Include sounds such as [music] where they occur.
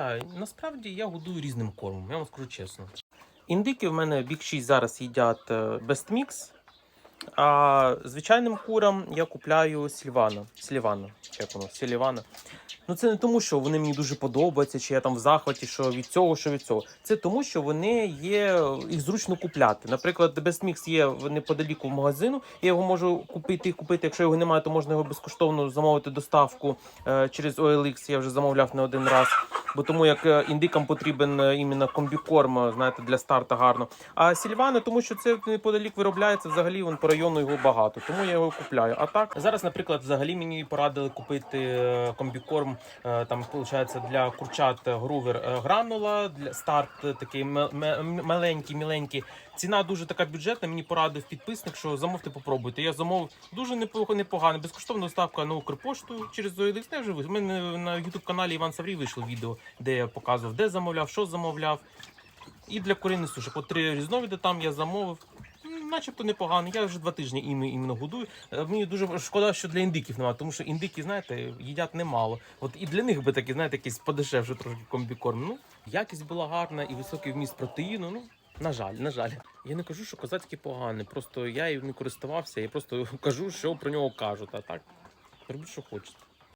питаю. Насправді я годую різним кормом, я вам скажу чесно. Індики в мене бік 6 зараз їдять е, Best Mix, а звичайним курам я купляю Сільвана. Сільвана, як воно, Сілівана. Ну це не тому, що вони мені дуже подобаються, чи я там в захваті, що від цього, що від цього. Це тому, що вони є, їх зручно купляти. Наприклад, Best Mix є неподаліку в магазину. Я його можу купити і купити. Якщо його немає, то можна його безкоштовно замовити доставку е, через OLX. Я вже замовляв не один раз. Бо тому як е, індикам потрібен е, іменно комбікорм, е, знаєте, для старта гарно. А сільвани, тому що це неподалік виробляється, взагалі вон по району його багато, тому я його купляю. А так зараз, наприклад, взагалі мені порадили купити комбікорм. Там виходить для курчат грувер гранула для старт такий маленький, міленький. Ціна дуже така бюджетна. Мені порадив підписник, що замовте, попробуйте. Я замовив дуже непо- непогано. Безкоштовна доставка на Укрпошту через. Я вже в мене на youtube каналі Іван Саврій вийшло відео, де я показував, де замовляв, що замовляв. І для куриних сушок. По три різновиди там я замовив. Начебто непогано. Я вже два тижні іми- іменно годую. Е, Мені дуже шкода, що для індиків немає, тому що індики, знаєте, їдять немало. От і для них би такі, знаєте, якийсь подешевше трошки комбікорм. Ну, якість була гарна і високий вміст протеїну. Ну, на жаль, на жаль. Я не кажу, що козацький поганий. Просто я їм не користувався, я просто [laughs] кажу, що про нього кажуть. А так, робіть, що хочете.